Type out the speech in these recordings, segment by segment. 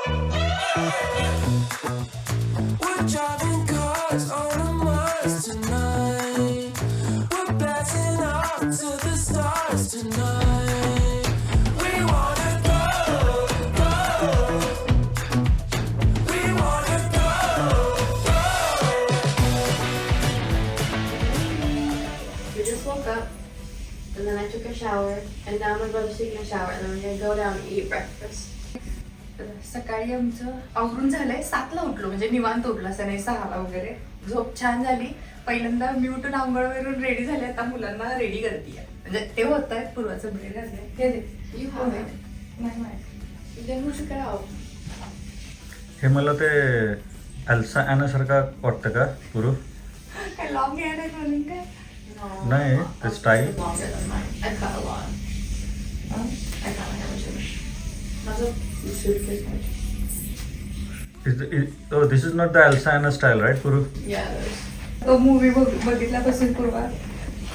We wanna go, go. We wanna go, Go! We just woke up, and then I took a shower, and now my brother's taking a shower, and then we're gonna go down and eat breakfast. सकाळी आमचं आवरून झालंय. सातला उठलो. म्हणजे निवांत उठलो. असं नाही सहाला वगैरे. झोप छान झाली. पहिल्यांदा मी उठून आंघोळवरून रेडी झाले. आता मुलांना रेडी करते. म्हणजे ते होत आहे पूर्वाचं ब्रेड घाललंय हे दे. नाही माहीत. हे मला ते अल्सा ॲनासारखा वाटतं का गुरु काय लॉंग हेअर आहे म्हणून काय. नाही ते style It's longer than mine. I cut a lot. हं? I cut my hair too. That's what the suitcase might. This is not the अल्सा Anna style right guru Yeah, there's. तो movie बघितल्यापासून पूर्वा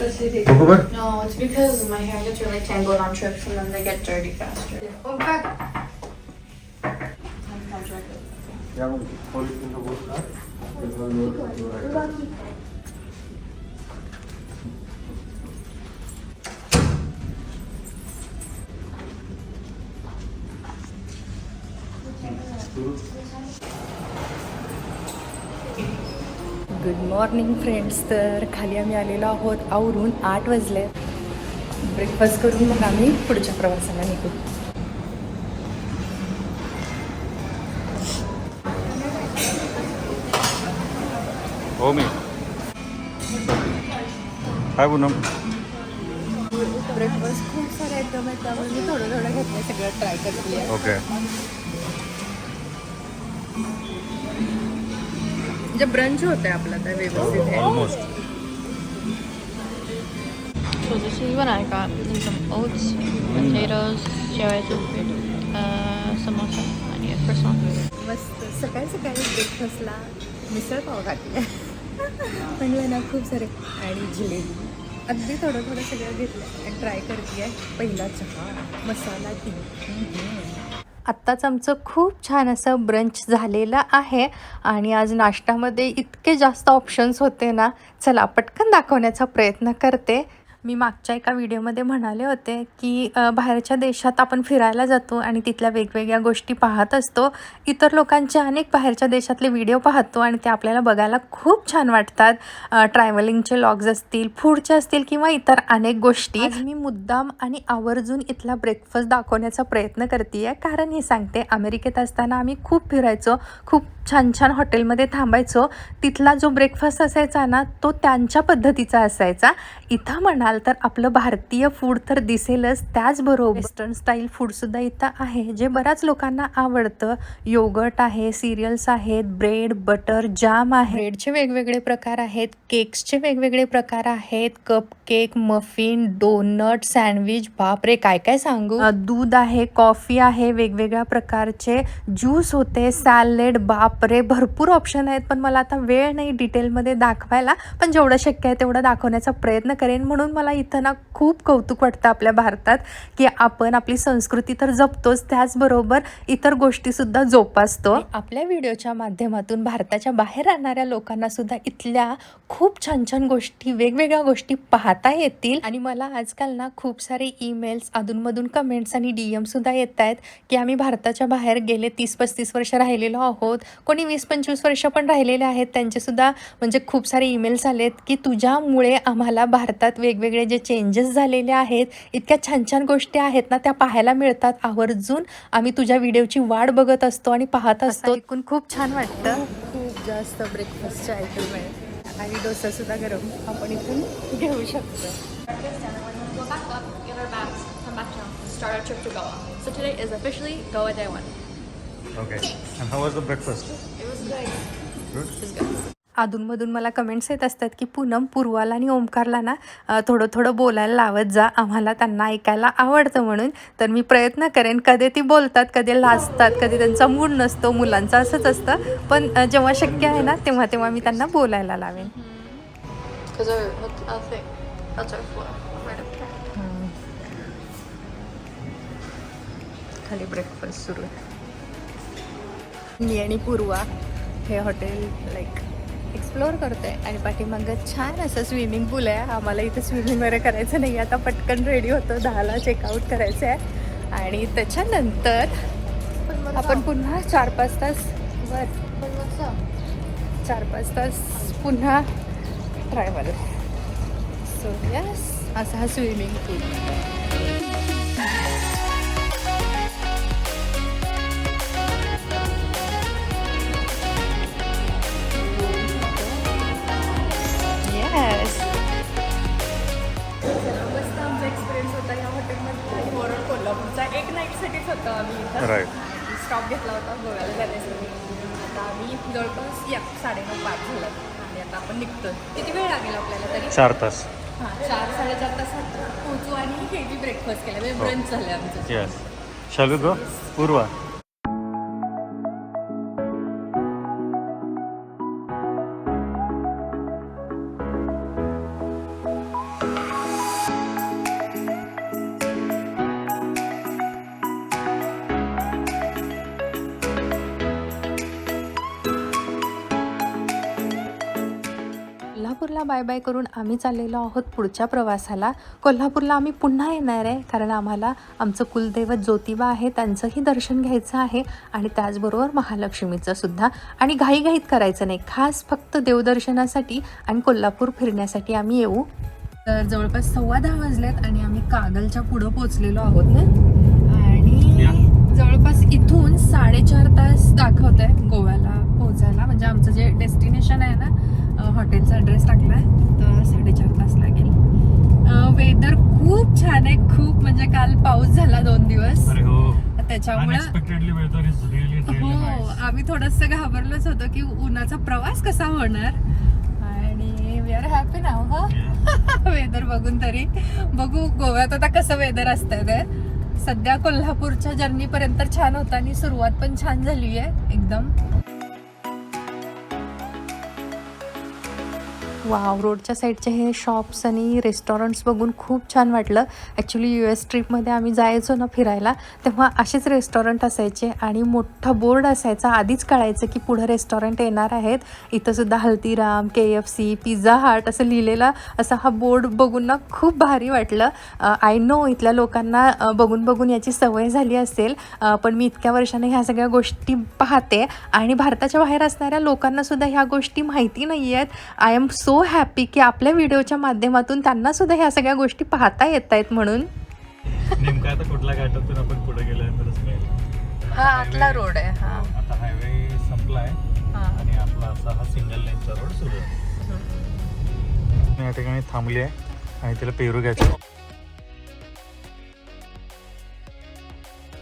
तशी हे बघू बर No, it's because my hair gets really tangled on trips and then they get dirty faster. ओ, काय? good morning friends तर खाली आम्ही आलेलो आहोत आवरून आठ वाजले. ब्रेकफास्ट करून मग आम्ही पुढच्या प्रवासाला निघू. हो मी. काय पूनम. ब्रेकफास्ट खूप सारे आयटम आहेत त्यामुळे मी थोडं थोडं घेतलं सगळं ट्राय करते. ओके म्हणजे ब्रंच होतंय आपला तर व्यवस्थित. आहे almost So this is what I got. And some oats, potatoes, शेवाळ्याचं उपीट, samosa, आणि एक croissant. मस्त. सकाळी सकाळी ब्रेकफास्टला मिसळ पाव घातली. म्हणलं ना खूप सारे. आणि जिलेबी. अगदी थोडं थोडं सगळं घेतलं आणि ट्राय करते आहे पहिला चहा मसाला टी आत्ताच आमचं खूप छान असं ब्रंच झालेलं आहे. आणि आज नाश्त्यामध्ये इतके जास्त ऑप्शन्स होते ना चला पटकन दाखवण्याचा प्रयत्न करते. मी मागच्या एका व्हिडिओमध्ये म्हणाले होते की बाहेरच्या देशात आपण फिरायला जातो आणि तिथल्या वेगवेगळ्या गोष्टी पाहत असतो. इतर लोकांचे अनेक बाहेरच्या देशातले व्हिडिओ पाहतो आणि ते आपल्याला बघायला खूप छान वाटतात. ट्रॅव्हलिंगचे लॉग्स असतील फूडचे असतील किंवा इतर अनेक गोष्टी. मी मुद्दाम आणि आवर्जून इथला ब्रेकफास्ट दाखवण्याचा प्रयत्न करते कारण हे सांगते अमेरिकेत असताना आम्ही खूप फिरायचो. खूप छान छान हॉटेलमध्ये थांबायचो. तिथला जो ब्रेकफास्ट असायचा ना तो त्यांच्या पद्धतीचा असायचा. इथं म्हणाल तर आपलं भारतीय फूड तर दिसेलच त्याचबरोबर वेस्टर्न स्टाईल फूडसुद्धा इथं आहे जे बऱ्याच लोकांना आवडतं. योगर्ट आहे सिरियल्स आहेत ब्रेड बटर जाम आहे. ब्रेडचे वेगवेगळे प्रकार आहेत केक्सचे वेगवेगळे प्रकार आहेत. Cup cake muffin donut sandwich बापरे काय काय सांगू? दूध आहे कॉफी आहे वेगवेगळ्या प्रकारचे. ज्यूस होते सॅलेड बापरे भरपूर ऑप्शन आहेत पण मला आता वेळ नाही डिटेलमध्ये दाखवायला. पण जेवढं शक्य आहे तेवढं दाखवण्याचा प्रयत्न करेन. म्हणून मला इथं ना खूप कौतुक वाटतं आपल्या भारतात की आपण आपली संस्कृती तर जपतोच त्याचबरोबर इतर गोष्टीसुद्धा जोपासतो. आपल्या व्हिडिओच्या माध्यमातून भारताच्या बाहेर राहणाऱ्या लोकांना सुद्धा इथल्या खूप छान छान गोष्टी वेगवेगळ्या गोष्टी पाहता येतील. आणि मला आजकाल ना खूप सारे ईमेल्स अधूनमधून कमेंट्स आणि डी एमसुद्धा येत आहेत की आम्ही भारताच्या बाहेर गेले तीस पस्तीस वर्ष राहिलेलो आहोत. कोणी वीस पंचवीस वर्ष पण राहिलेले आहेत त्यांचेसुद्धा म्हणजे खूप सारे ईमेल्स आलेत की तुझ्यामुळे आम्हाला भारतात वेगवेगळे जे चेंजेस झालेले आहेत इतक्या छान छान गोष्टी आहेत ना त्या पाहायला मिळतात आवर्जून आम्ही तुझ्या व्हिडिओची वाट बघत असतो आणि पाहत असतो ऐकून खूप छान वाटतं खूप जास्त ब्रेकफास्टचे आयटम आहे आणि डोसा सुद्धा गरम आपण इथून घेऊ शकतो. So today is officially Goa day one. Okay and how was the breakfast It was good. Good It was good. अधूनमधून मला कमेंट्स येत असतात की पूनम पूर्वाला आणि ओमकारला ना थोडं थोडं बोलायला लावत जा. आम्हाला त्यांना ऐकायला आवडतं म्हणून. तर मी प्रयत्न करेन. कधी ती बोलतात कधी लाजतात कधी त्यांचा मूड नसतो मुलांचं असंच असतं. पण जेव्हा शक्य आहे ना तेव्हा तेव्हा मी त्यांना बोलायला लावेन. खाली ब्रेकफास्ट सुरू आहे. मी आणि पूर्वा हे हॉटेल लाईक एक्सप्लोअर करतोय. आणि पाठीमागं छान असं स्विमिंग पूल आहे. आम्हाला इथे स्विमिंग वगैरे करायचं नाही. आता पटकन रेडी होतो. दहाला चेकआउट करायचं आहे आणि त्याच्यानंतर आपण पुन्हा चार पाच तास वर चार पाच तास पुन्हा ट्रॅव्हल सो यस असा हा स्विमिंग पूल होता राईट स्टॉप घेतला होता गोव्याला जाण्यासाठी. आता आम्ही जवळपास या साडेनऊ पाच झालं. आणि आता आपण निघतो किती वेळ लागेल आपल्याला तरी? चार तास. हां चार साडेचार तासात पोहोचू आणि हेवी ब्रेकफास्ट केला. म्हणजे ब्रंच झालं आमचं. येस शालू गो पूर्वा बाय बाय करून आम्ही चाललेलो आहोत पुढच्या प्रवासाला. कोल्हापूरला आम्ही पुन्हा येणार आहे कारण आम्हाला आमचं कुलदैवत ज्योतिबा आहे त्यांचंही दर्शन घ्यायचं आहे आणि त्याचबरोबर महालक्ष्मीचं सुद्धा. आणि घाईघाईत करायचं नाही खास फक्त देवदर्शनासाठी आणि कोल्हापूर फिरण्यासाठी आम्ही येऊ. तर जवळपास सव्वा दहा वाजलेत आणि आम्ही कागलच्या पुढं पोचलेलो आहोत ना? आणि जवळपास इथून साडेचार तास दाखवत आहे गोव्याला. पोहोचायला म्हणजे आमचं जे डेस्टिनेशन आहे ना हॉटेलचा ॲड्रेस टाकला आहे तर साडेचार तास लागेल. वेदर खूप छान आहे खूप म्हणजे काल पाऊस झाला दोन दिवस. हो. त्याच्यामुळे हो आम्ही थोडस घाबरलोच होतो की उन्हाचा प्रवास कसा होणार? आणि वी आर हॅपी नाव हा वेदर बघून तरी. बघू गोव्यात आता कसं वेदर असतंय. ते सध्या कोल्हापूरच्या जर्नी पर्यंत छान होता आणि सुरुवात पण छान झाली आहे एकदम. वाव रोडच्या साईडचे हे शॉप्स आणि रेस्टॉरंट्स बघून खूप छान वाटलं. ॲक्च्युली यू एस ट्रिपमध्ये आम्ही जायचो ना फिरायला तेव्हा असेच रेस्टॉरंट असायचे आणि मोठा बोर्ड असायचा. आधीच कळायचं की पुढं रेस्टॉरंट येणार आहेत. इथंसुद्धा Haldiram K F C pizza hut असं लिहिलेला असा हा बोर्ड बघून ना खूप भारी वाटलं. आय नो इथल्या लोकांना बघून बघून याची सवय झाली असेल. पण मी इतक्या वर्षाने ह्या सगळ्या गोष्टी पाहते आणि भारताच्या बाहेर असणाऱ्या लोकांनासुद्धा ह्या गोष्टी माहिती नाही आहेत आय एम सो हॅपी की आपल्या व्हिडिओच्या माध्यमातून त्यांना सुद्धा ह्या सगळ्या गोष्टी पाहता येत आहेत म्हणून नेमका आता कुठल्या घाटातून आपण पुढे गेल्यानंतरच मिळेल हा आतला रोड आहे हा आता हायवे संपलाय हा आणि आपला असा हा सिंगल लेनचा रोड सुरू आहे मी या ठिकाणी थांबली आहे आणि तिला पेरू घ्यायचं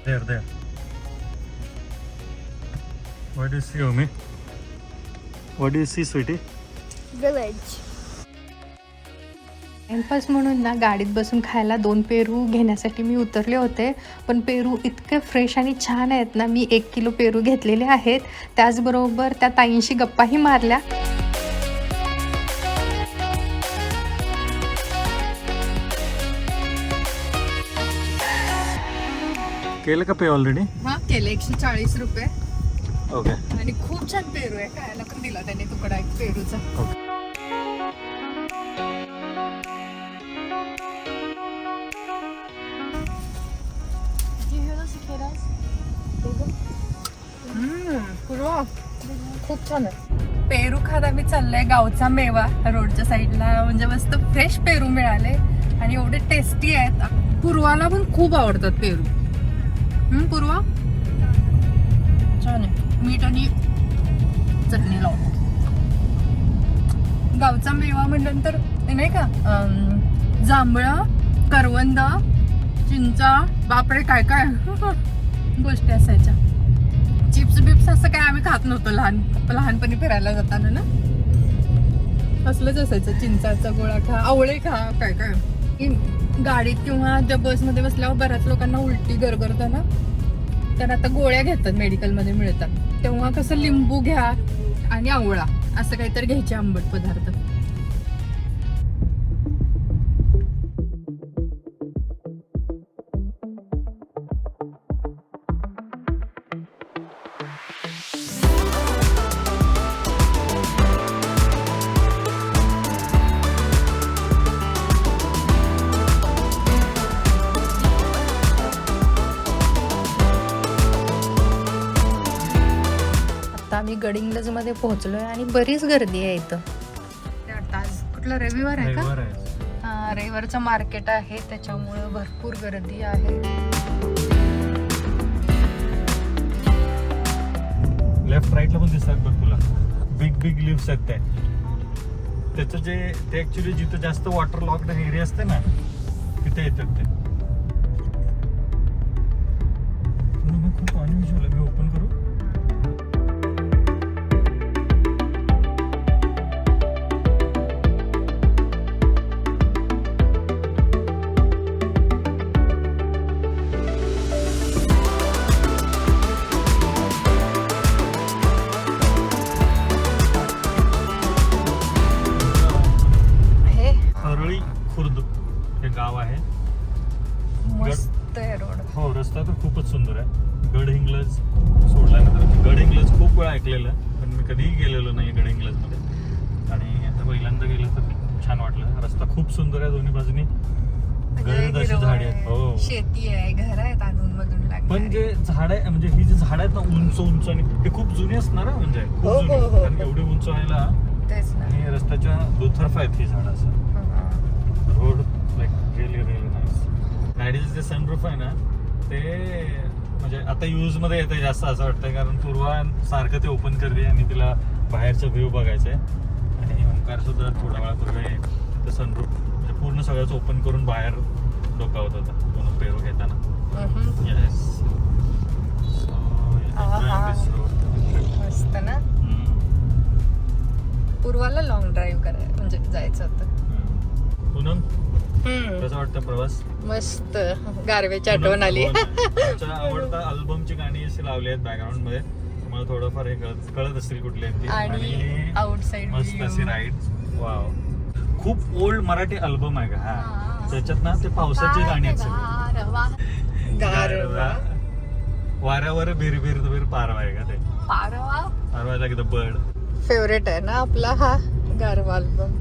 There, there. What do you see, Omi? What do you see, sweetie? Timepass म्हणून ना गाडीत बसून खायला दोन पेरू घेण्यासाठी मी उतरले होते पण पेरू इतके फ्रेश आणि छान आहेत ना मी एक किलो पेरू घेतलेले आहेत. त्याचबरोबर त्या ताईंशी गप्पाही मारल्या. केलं का पे ऑलरेडी हा केले. एकशे चाळीस रुपये. ओके आणि खूप छान पेरू आहे. खायला पण दिला त्याने तुकडा एक पेरूचा. ओके खूप छान आहे. पेरू खात आम्ही चाललंय गावचा मेवा रोडच्या साईडला. म्हणजे मस्त फ्रेश पेरू मिळाले. आणि एवढे टेस्टी आहेत. पूर्वाला पण खूप आवडतात पेरू. पूर्वा? छान आहे. मीठ आणि चटणी लावतो गावचा मेवा म्हटल्यानंतर नाही का अं, जांभळं करवंदा चिंचा बापरे काय काय? गोष्टी असायच्या. चिप्स बिप्स असं काय आम्ही खात नव्हतो लहान लहानपणी फिरायला जाताना ना. असलंच असायचं चिंचाचा गोळा खा आवळे खा काय काय. की गाडीत किंवा ज्या बसमध्ये बसल्यावर बऱ्याच लोकांना उलटी गरगरतं ना तर आता गोळ्या घेतात मेडिकलमध्ये मिळतात. तेव्हा कसं लिंबू घ्या आणि आवळा असं काहीतरी घ्यायचे आंबट पदार्थ. आम्ही गडिंग्लजमध्ये पोहोचलोय आणि बरीच गर्दी आहे इथं. आज कुठला रविवार आहे का? रविवार आहे. हा रविवारचं मार्केट आहे त्याच्यामुळं भरपूर गर्दी आहे. लेफ्ट राईटला पण दिसतात बघ तुला. बिग बिग लिव्स आहेत ते त्याचं जे ते ऍक्च्युली जिथं जास्त वॉटर लॉकड एरिया असते ना तिथे येतात ते. सुंदर आहे दोन्ही बाजूनी. अशी झाडे आहेत. हो. म्हणजे शेती आहे घर आहेत मधून पण जे झाड आहे म्हणजे ही जी झाड आहेत ना उंच उंच आणि ते खूप जुनी असणार म्हणजे खूप हो, हो, जुनी. हो, कारण. एवढी उंच व्हायला तेच ना. आणि रस्त्याच्या दुतर्फा आहेत ही झाडं असं. Road like really really nice गाडीचं जे सनरूफ आहे ना ते म्हणजे आता यूजमध्ये येते जास्त असं वाटतंय कारण पूर्वा सारखं ते ओपन करते आणि तिला बाहेरचा व्ह्यू बघायचा आहे आणि ओंकार सुद्धा थोड्या वेळापूर्वी ते सनरूफ म्हणजे पूर्ण सगळंच ओपन करून बाहेर डोकावत होता. दोन पेरू घेताना. येस. मस्त ना? पूर्वाला लॉंग ड्राईव्ह करायला म्हणजे जायचं होतं. पूनम? कसं वाटतं प्रवास? मस्त. गारवेची आठवण आली. तुमच्या आवडता अल्बमची गाणी अशी लावली आहेत बॅकग्राऊंडमध्ये. तुम्हाला थोडंफार हे कळत कळत असतील कुठली आणि आउटसाइड मस्त अशी राईड वाव खूप ओल्ड मराठी अल्बम आहे का हा त्याच्यात ना ते पावसाची गाणी आहेत सगळी. गारवा वाऱ्यावर बिर बिर बिर पारवा आहे का ते पारवा पारवा लाईक द बर्ड फेवरेट आहे ना आपला हा गारवा अल्बम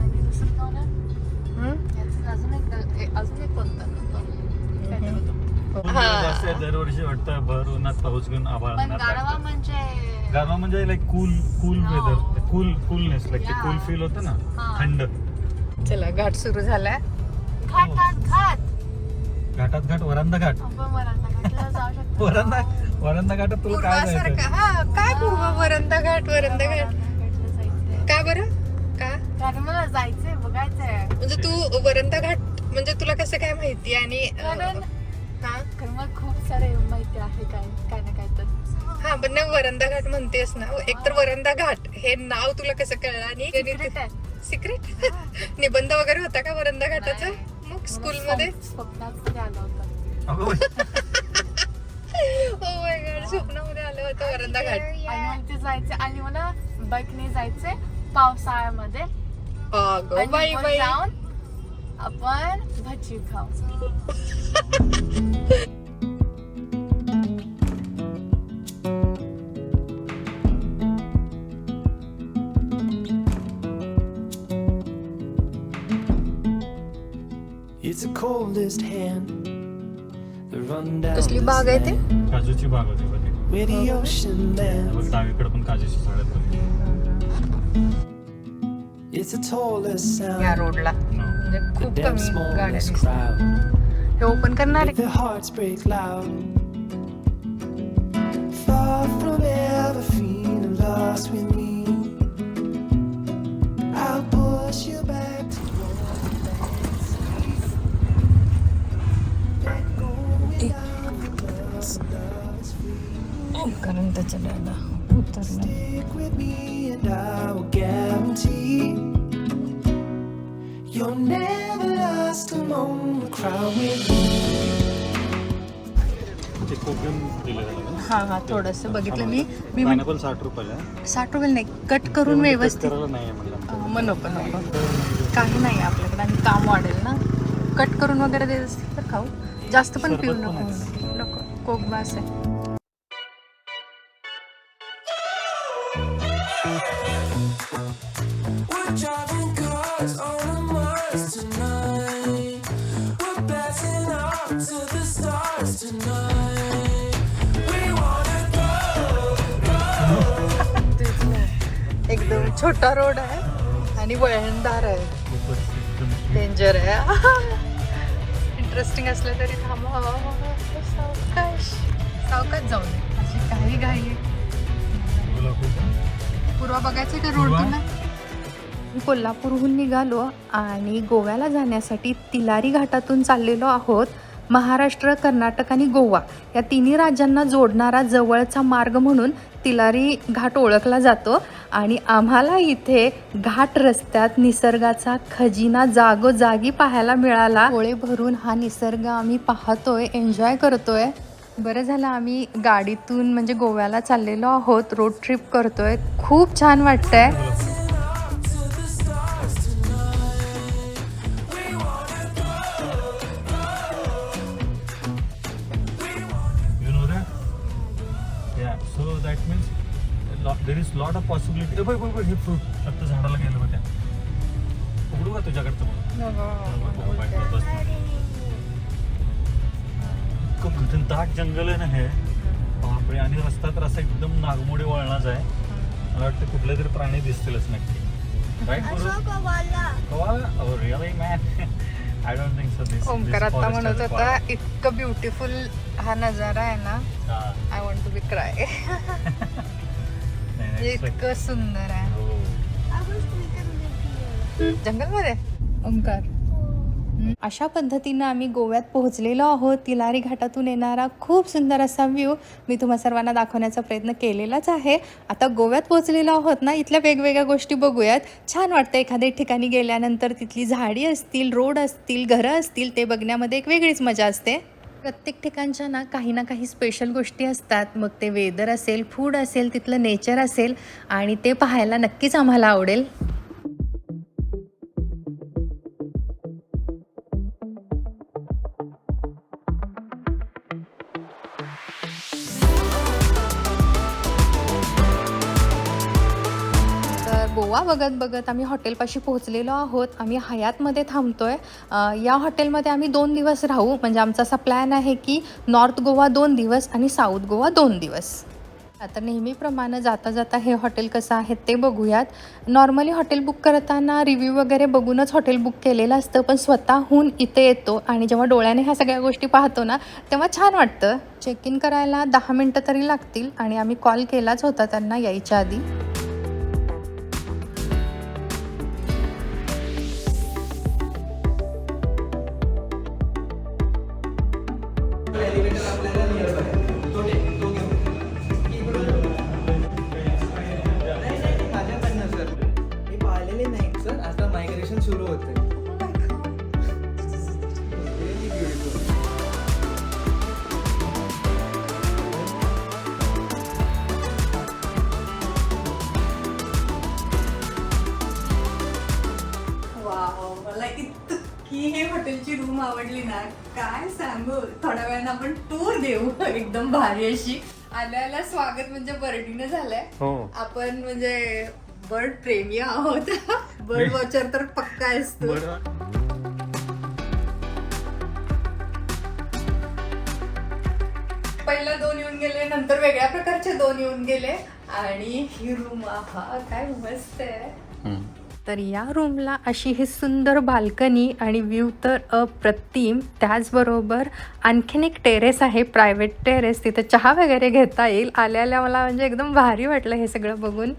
आणि दुसरं गाणं याचं अजून एक ए- अजून एक कोणतं होतं? काय ते होतं? जास्त आहे, दरवर्षी वाटतं भर उन्हात पाऊस घेऊन आभाळ पण उन्हात गारवा. म्हणजे गारवा म्हणजे like cool cool. Weather cool coolness like ते Yeah. कूल फील होतं ना हा. थंड चला घाट सुरू झालाय. घाटात घाट घाटात घाट वरांदा घाट. आपण वरांना घाटला जाऊ शकतो. वरांदा वरांदा घाटात तुला काय जायचं हा काय पूर्वा? वरंदा घाट वरंदा घाट. का बरं? का? कारण मला जायचंय बघायचंय. म्हणजे तू वरंदा घाट म्हणजे तुला कसं काय माहिती? आणि अं, कारण हा कारण मला खूप सारे माहिती आहे काय काय ना काय तर. हा पण ना वरंदा घाट म्हणतेस ना एकतर वरंदा घाट हे नाव तुला कसं कळलं? आणि Secret आहे. सिक्रेट निबंध वगैरे होता का वरंदा घाटाचा. मग स्कूल मध्ये स्वप्न- स्वप्नात तरी आला होता. अगं बाई. हो माय गॉड स्वप्नामध्ये आलं होतं वरंदा घाट आणि मग ते जायचे आणि मला बाईकने जायचे पावसाळ्यामध्ये. अगं आणि बाई मग बाई. जाऊन आपण भजी खाऊ. coldest hand. The rundown. कसली बाग आहे ते काजूची बाग होती बघ ती. Where the ocean हे बघ lands. डावीकडे पण काजूची झाड आहेत बघ. It's the tallest या sound. रोडला No. म्हणजे The खूप damn कमी गाड्या smallest दिसतात. crowd. हे ओपन करणार Make their hearts break loud. Far from ever feeling lost with कोकम दिलं झालं हा हा थोडस बघितलं मी. मी म्हण- पायनॅपल साठ रुपयाला. साठ रुपये नाही कट करून ते व्यवस्थित मग नको नको काही नाही आपल्याकडे आणि काम वाढेल ना. कट करून वगैरे देत असतील तर खाऊ. जास्त पण पिऊ नको. नको. कोक बास आहे. छोटा रोड आहे आणि वळणदार आहे. डेंजर आहे. इंटरेस्टिंग असलं तरी थांबा सावकाश. सावकाश जाऊ नये अशी काही घाई आहे. तुला पूर्वा बघायचं का पूर्वा? रोडतून कोल्हापूरहून निघालो आणि गोव्याला जाण्यासाठी तिलारी घाटातून चाललेलो आहोत. महाराष्ट्र कर्नाटक आणि गोवा या तिन्ही राज्यांना जोडणारा जवळचा मार्ग म्हणून तिलारी घाट ओळखला जातो. आणि आम्हाला इथे घाट रस्त्यात निसर्गाचा खजिना जागोजागी पाहायला मिळाला. डोळे भरून हा निसर्ग आम्ही पाहतोय एन्जॉय करतोय. बरं झालं आम्ही गाडीतून म्हणजे गोव्याला चाललेलो आहोत रोड ट्रिप करतोय. खूप छान वाटतंय. Is lot of possibility. ए, बघ बघ हे फ्रूट आता झाडाला गेलं बघ त्या. उघडू का तुझ्याकडचं. इतकं घनदाट जंगल आहे ना हे. बापरे आणि रस्ता तर असा एकदम नागमोडी वळणाच आहे. मला वाटतं कुठले तरी प्राणी दिसतीलच नक्की. Right Oh, really man I don't think so this Omkar आता म्हणत होता इतकं ब्युटिफुल हा नजारा आहे ना I want to be cry इतकं सुंदर आहे. जंगलमध्ये? ओमकार अशा पद्धतीनं आम्ही गोव्यात पोहोचलेलो आहोत. तिलारी घाटातून येणारा खूप सुंदर असा व्ह्यू मी तुम्हा सर्वांना दाखवण्याचा प्रयत्न केलेलाच आहे. आता गोव्यात पोहोचलेलो आहोत ना इथल्या वेगवेगळ्या गोष्टी बघूयात. छान वाटतं एखाद्या ठिकाणी गेल्यानंतर तिथली झाडी असतील रोड असतील घरं असतील ते बघण्यामध्ये एक वेगळीच मजा असते. प्रत्येक ठिकाणच्या ना काही ना काही स्पेशल गोष्टी असतात. मग ते वेदर असेल फूड असेल तिथलं नेचर असेल आणि ते पाहायला नक्कीच आम्हाला आवडेल. गोवा बघत बघत आम्ही हॉटेलपाशी पोहोचलेलो आहोत. आम्ही हयातमध्ये थांबतोय. या हॉटेलमध्ये आम्ही दोन दिवस राहू. म्हणजे आमचा असा प्लॅन आहे की नॉर्थ गोवा दोन दिवस आणि साऊथ गोवा दोन दिवस. आता नेहमीप्रमाणे जाता जाता हे हॉटेल कसं आहे ते बघूयात. नॉर्मली हॉटेल बुक करताना रिव्ह्यू वगैरे बघूनच हॉटेल बुक केलेलं असतं पण स्वतःहून इथे येतो आणि जेव्हा डोळ्याने ह्या सगळ्या गोष्टी पाहतो ना तेव्हा छान वाटतं. चेक इन करायला दहा मिनटं तरी लागतील आणि आम्ही कॉल केलाच होता त्यांना यायच्या आधी. देऊ एकदम भारी अशी. आल्याला स्वागत म्हणजे बर्डीनं झालंय. हो. आपण म्हणजे बर्ड प्रेमी आहोत. बर्ड वॉचर तर पक्का असतो. पहिला दोन येऊन गेले नंतर वेगळ्या प्रकारचे दोन येऊन गेले. आणि ही रूम हा काय मस्त आहे. तर या रूमला अशी ही सुंदर बाल्कनी आणि व्ह्यू तर अप्रतिम. त्याचबरोबर आणखीन एक टेरेस आहे प्रायव्हेट टेरेस तिथं चहा वगैरे घेता येईल. आल्या आल्या मला म्हणजे एकदम भारी वाटलं हे सगळं बघून.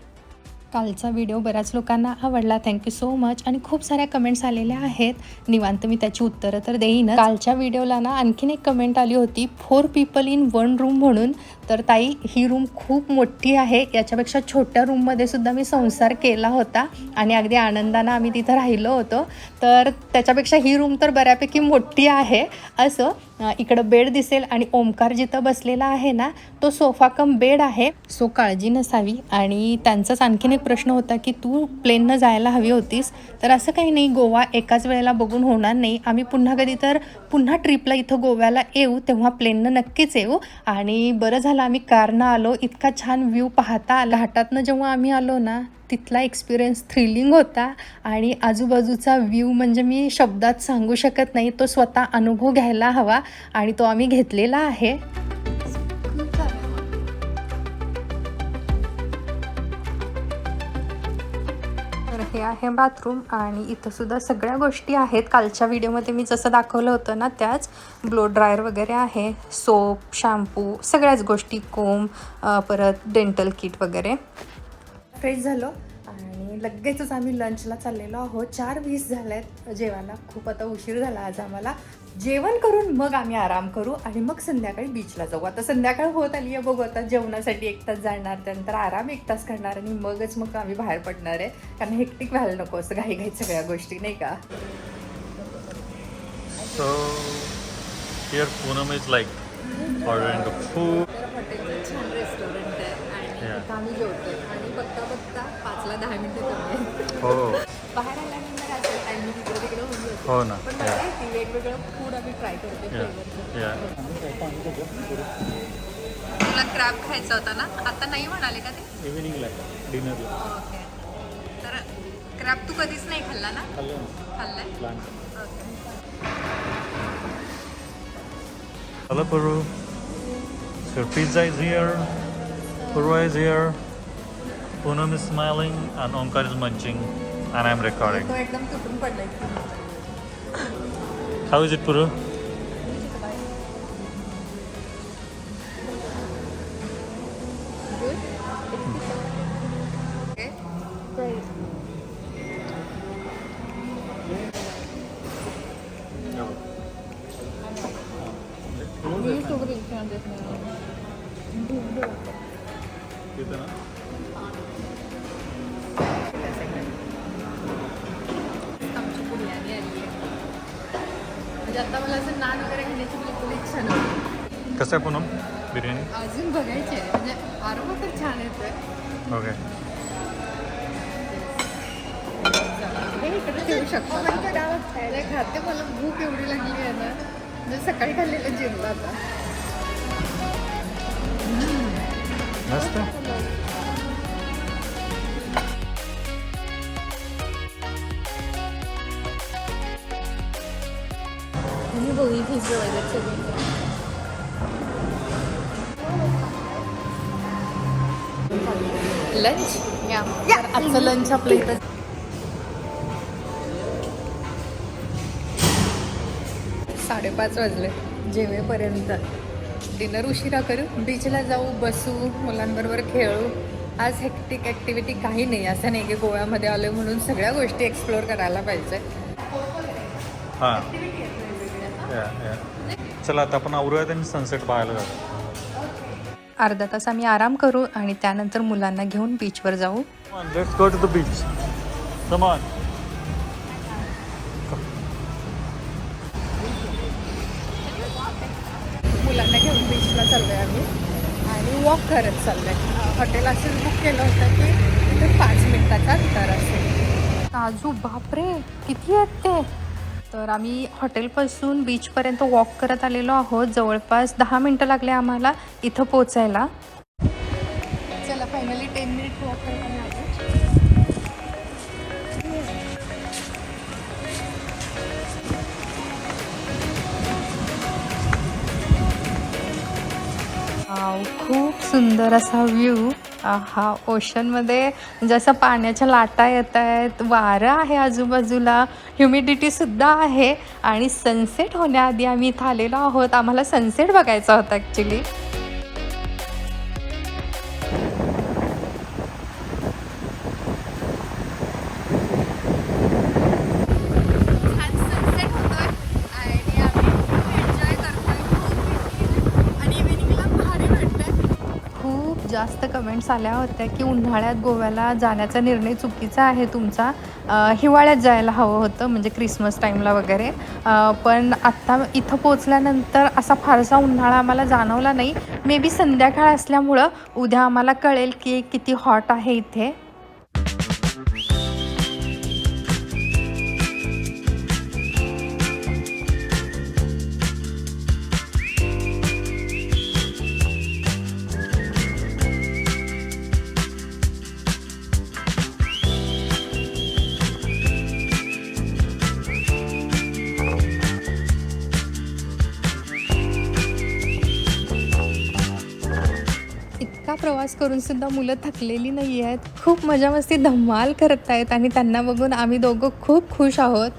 कालचा व्हिडिओ बऱ्याच लोकांना आवडला. थँक्यू सो मच आणि खूप साऱ्या कमेंट्स आलेल्या आहेत. निवांत मी त्याची उत्तरं तर देईन कालच्या व्हिडिओला ना आणखीन एक कमेंट आली होती. Four people in one room म्हणून. तर ताई ही रूम खूप मोठी आहे. याच्यापेक्षा छोट्या रूममध्ये सुद्धा मी संसार केला होता आणि अगदी आनंदानं आम्ही तिथं राहिलो होतो. तर त्याच्यापेक्षा ही रूम तर बऱ्यापैकी मोठी आहे. असं इकडं बेड दिसेल आणि ओमकार जिथं बसलेला आहे ना तो सोफा कम बेड आहे. सो काळजी नसावी. आणि त्यांचाच आणखीन एक प्रश्न होता की तू प्लेननं जायला हवी होतीस. तर असं काही नाही गोवा एकाच वेळेला बघून होणार नाही. आम्ही पुन्हा कधी तर पुन्हा ट्रिपला इथं गोव्याला येऊ तेव्हा प्लेननं नक्कीच येऊ. आणि बरं झालं आम्ही कारनं आलो इतका छान व्ह्यू पाहता आला. घाटातनं जेव्हा आम्ही आलो ना तिथला एक्सपिरियन्स थ्रिलिंग होता. आणि आजूबाजूचा व्ह्यू म्हणजे मी शब्दात सांगू शकत नाही तो स्वतः अनुभव घ्यायला हवा आणि तो आम्ही घेतलेला आहे. आहे बाथरूम आणि इथंसुद्धा सगळ्या गोष्टी आहेत. कालच्या व्हिडिओमध्ये मी जसं दाखवलं होतं ना त्याच ब्लो ड्रायर वगैरे आहे. सोप शॅम्पू सगळ्याच गोष्टी कोम परत डेंटल किट वगैरे. फ्रेश झालो आणि लगेचच आम्ही लंचला चाललेलो आहोत. चार वीस झाल्यात जेवायला. खूप आता उशीर झाला आज आम्हाला. जेवण करून मग आम्ही आराम करू आणि मग संध्याकाळी बीचला जाऊ. आता संध्याकाळ होत आली आहे बघू आता जेवणासाठी एक तास जाणार त्यानंतर आराम एक तास करणार आणि मगच मग आम्ही बाहेर पडणार आहे. कारण हेक्टिक व्हायला नको असं घाई घाईत सगळ्या गोष्टी नाही का? So here Poonam is like ordering the food. हॉटेलचं छान रेस्टॉरंट आहे आणि Yeah. आम्ही जेवतोय. आणि बघता बघता पाचला दहा मिनिटं कमी हो. बाहेर आल्यानंतर असं टायमिंग इकडे तिकडे होऊन जातं. हो ना पण वेगवेगळं फूड आम्ही ट्राय करतो या flavorचं. या तुला क्रॅब खायचा होता ना? आता नाही म्हणाले का ते? इव्हिनिंगला डिनरला ओके तर क्रॅब तू कधीच नाही खाल्ला ना? खाल्लं खाल्लाय? Plan okay Hello Peru. Your pizza is here. Purva is here. Poonam is smiling and Omkar is munching. And I'm recording. How is it Puru? कसं आहे पूनम? बिर्याणी? अजून बघायची आहे. म्हणजे आरोग्य तर छान येतोय. ओके. इकडे ठेवू शकतो. खायला खाते. मला भूक एवढी लागली आहे ना. म्हणजे सकाळी खाल्लेलं जिरलं आता. मस्त. Can you believe he's related lunch या आजचं लंच आपलं इथं साडेपाच वाजले. जेवेपर्यंत. डिनर उशिरा करू. बीचला जाऊ बसू मुलांबरोबर खेळू. आज हेक्टिक ॲक्टिव्हिटी काही नाही. असं नाही की गोव्यामध्ये आलो म्हणून सगळ्या गोष्टी एक्सप्लोअर करायला पाहिजे. हां. चला आता आपण आवरूयात आणि सनसेट पाहायला जाऊ अर्धा तास आम्ही आराम करू आणि त्यानंतर मुलांना घेऊन बीचवर जाऊ. Let's go to the beach मुलांना घेऊन बीचला चाललोय आम्ही. आणि वॉक करत चाललोय. हॉटेल असंच बुक केलं होतं की पाच मिनिटाचा अंतर असेल. काजू बापरे किती आहेत ते? तर आम्ही हॉटेलपासून बीचपर्यंत वॉक करत आलेलो आहोत. जवळपास दहा मिनटं लागले आम्हाला इथं पोचायला चला फायनली टेन मिनिट वॉक करताना खूप सुंदर असा व्ह्यू हा ओशनमध्ये जसं पाण्याच्या लाटा येत आहेत वारं आहे आजूबाजूला ह्युमिडिटीसुद्धा आहे आणि सनसेट होण्याआधी आम्ही इथं आलेलो आहोत. आम्हाला सनसेट बघायचा होता ॲक्च्युली जास्त कमेंट्स आल्या होत्या की उन्हाळ्यात गोव्याला जाण्याचा निर्णय चुकीचा आहे तुमचा. हिवाळ्यात जायला हवं होतं म्हणजे क्रिसमस टाईमला वगैरे. पण आत्ता इथं पोचल्यानंतर असा फारसा उन्हाळा आम्हाला जाणवला नाही. मे बी संध्याकाळ असल्यामुळं उद्या आम्हाला कळेल की किती हॉट आहे इथे. करूनसुद्धा करून सुद्धा मुलं थकलेली नाही आहेत. खूप मजा मस्ती धमाल करत आहेत आणि त्यांना बघून आम्ही दोघं खूप खुश आहोत.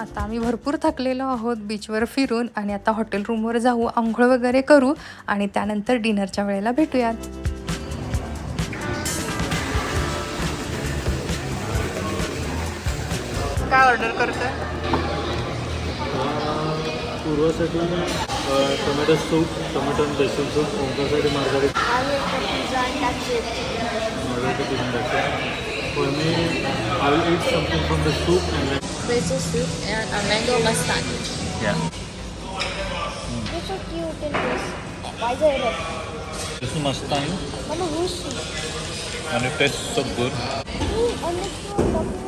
आता आम्ही भरपूर थकलेलो आहोत बीचवर फिरून आणि आता हॉटेल रूमवर जाऊ आंघोळ वगैरे करू आणि त्यानंतर डिनरच्या वेळेला भेटूयात. काय ऑर्डर करतोय पूर्वासाठी टोमॅटो सूप टोमॅटो आणि बेसन सूप ओंकारसाठी मार्गारी मार्गारी पिझ्झा टाकतो For me, I will eat something from the soup and then Basil soup and a mango mustard. yeah. You're so cute in this. Why is it red? This is mustang Mama, who's she? and it tastes so good. Ooh, and this one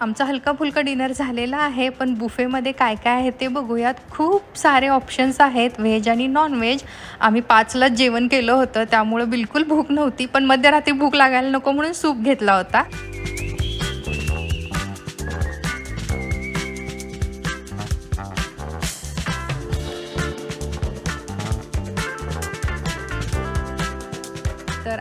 आमचा हलका फुलका dinner झालेला आहे पण बुफेमध्ये काय काय आहे ते बघूयात. खूप सारे ऑप्शन्स आहेत व्हेज आणि नॉनव्हेज. आम्ही पाचलाच जेवण केलं होतं त्यामुळं बिलकुल भूक नव्हती पण मध्यरात्री भूक लागायला नको म्हणून सूप घेतला होता.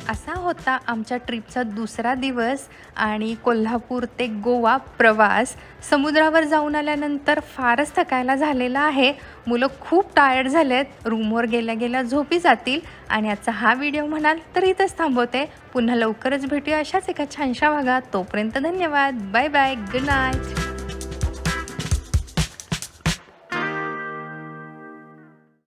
असा होता आमच्या ट्रिपचा दुसरा दिवस आणि कोल्हापूर ते गोवा प्रवास. समुद्रावर जाऊन आल्यानंतर फारच थकायला झालेला आहे. मुलं खूप टायर्ड झालेत. रूमवर गेल्या गेल्या झोपी जातील. आणि आजचा हा व्हिडिओ म्हणाल तर इथंच थांबवते. पुन्हा लवकरच भेटूया अशाच एका छानशा भागात. तोपर्यंत धन्यवाद. Bye bye good night